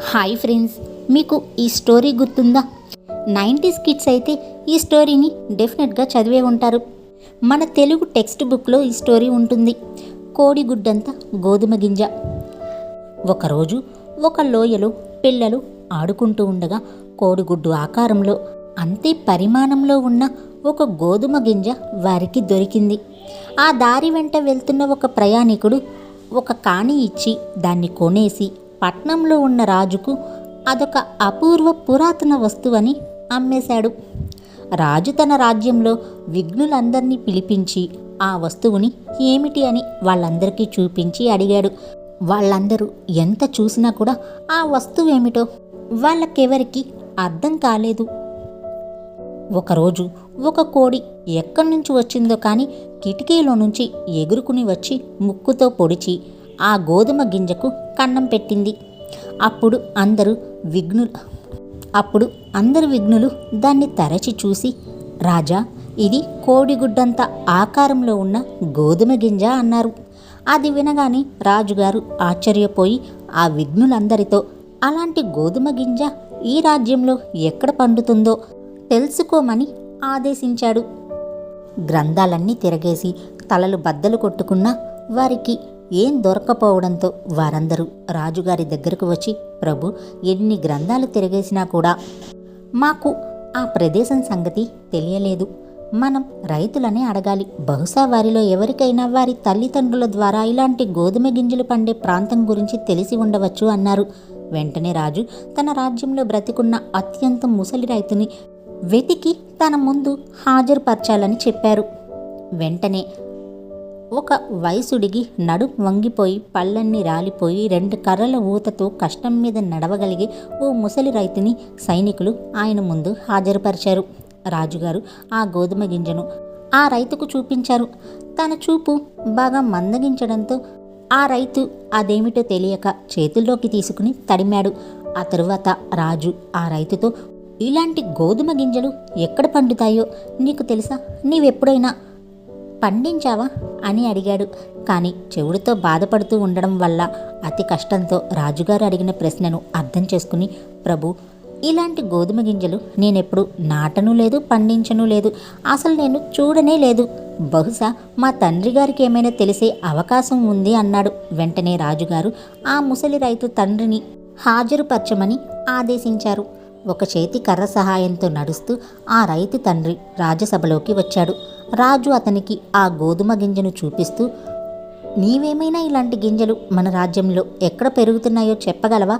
Hi friends మీకు ఈ story గుర్తుందా? నైంటీస్ కిడ్స్ అయితే ఈ స్టోరీని డెఫినెట్గా చదివే ఉంటారు. మన తెలుగు టెక్స్ట్ బుక్లో ఈ స్టోరీ ఉంటుంది. కోడిగుడ్డంతా గోధుమ గింజ. ఒకరోజు ఒక లోయలో పిల్లలు ఆడుకుంటూ ఉండగా కోడిగుడ్డు ఆకారంలో అంతే పరిమాణంలో ఉన్న ఒక గోధుమ గింజ వారికి దొరికింది. ఆ దారి వెంట వెళ్తున్న ఒక ప్రయాణికుడు ఒక కాణి ఇచ్చి దాన్ని కొనేసి పట్నంలో ఉన్న రాజుకు అదొక అపూర్వ పురాతన వస్తువని అమ్మేశాడు. రాజు తన రాజ్యంలో విఘ్నులందరినీ పిలిపించి ఆ వస్తువుని ఏమిటి అని వాళ్ళందరికీ చూపించి అడిగాడు. వాళ్ళందరూ ఎంత చూసినా కూడా ఆ వస్తువు ఏమిటో వాళ్ళకెవరికి అర్థం కాలేదు. ఒకరోజు ఒక కోడి ఎక్కడి నుంచి వచ్చిందో కానీ కిటికీలో నుంచి ఎగురుకుని వచ్చి ముక్కుతో పొడిచి ఆ గోధుమ గింజకు కన్నం పెట్టింది. అప్పుడు అందరూ విఘ్నులు అప్పుడు అందరు విఘ్నులు దాన్ని తరచి చూసి రాజా ఇది కోడిగుడ్డంత ఆకారంలో ఉన్న గోధుమ గింజ అన్నారు. అది వినగానే రాజుగారు ఆశ్చర్యపోయి ఆ విఘ్నులందరితో అలాంటి గోధుమ గింజ ఈ రాజ్యంలో ఎక్కడ పండుతుందో తెలుసుకోమని ఆదేశించాడు. గ్రంథాలన్నీ తిరగేసి తలలు బద్దలు కొట్టుకున్నా వారికి ఏం దొరకపోవడంతో వారందరూ రాజుగారి దగ్గరకు వచ్చి ప్రభు ఎన్ని గ్రంథాలు తిరగేసినా కూడా మాకు ఆ ప్రదేశం సంగతి తెలియలేదు. మనం రైతులనే అడగాలి. బహుశా వారిలో ఎవరికైనా వారి తల్లిదండ్రుల ద్వారా ఇలాంటి గోధుమ గింజలు పండే ప్రాంతం గురించి తెలిసి ఉండవచ్చు అన్నారు. వెంటనే రాజు తన రాజ్యంలో బ్రతికున్న అత్యంత ముసలి రైతుని వెతికి తన ముందు హాజరుపరచాలని చెప్పారు. వెంటనే ఒక వయసుడిగి నడు వంగిపోయి పళ్ళన్నీ రాలిపోయి రెండు కర్రల ఊతతో కష్టం మీద నడవగలిగే ఓ ముసలి రైతుని సైనికులు ఆయన ముందు హాజరుపరిచారు. రాజుగారు ఆ గోధుమ గింజను ఆ రైతుకు చూపించారు. తన చూపు బాగా మందగించడంతో ఆ రైతు అదేమిటో తెలియక చేతుల్లోకి తీసుకుని తడిమాడు. ఆ తరువాత రాజు ఆ రైతుతో ఇలాంటి గోధుమ గింజలు ఎక్కడ పండుతాయో నీకు తెలుసా? నీవెప్పుడైనా పండించావా? అని అడిగాడు. కానీ చెవుడితో బాధపడుతూ ఉండడం వల్ల అతి కష్టంతో రాజుగారు అడిగిన ప్రశ్నను అర్థం చేసుకుని ప్రభు ఇలాంటి గోధుమ గింజలు నేనెప్పుడు నాటను లేదు పండించను లేదు అసలు నేను చూడనే లేదు. బహుశా మా తండ్రి గారికి ఏమైనా తెలిసే అవకాశం ఉంది అన్నాడు. వెంటనే రాజుగారు ఆ ముసలి రైతు తండ్రిని హాజరుపరచమని ఆదేశించారు. ఒక చేతి కర్ర సహాయంతో నడుస్తూ ఆ రైతు తండ్రి రాజ్యసభలోకి వచ్చాడు. రాజు అతనికి ఆ గోధుమ గింజను చూపిస్తూ నీవేమైనా ఇలాంటి గింజలు మన రాజ్యంలో ఎక్కడ పెరుగుతున్నాయో చెప్పగలవా?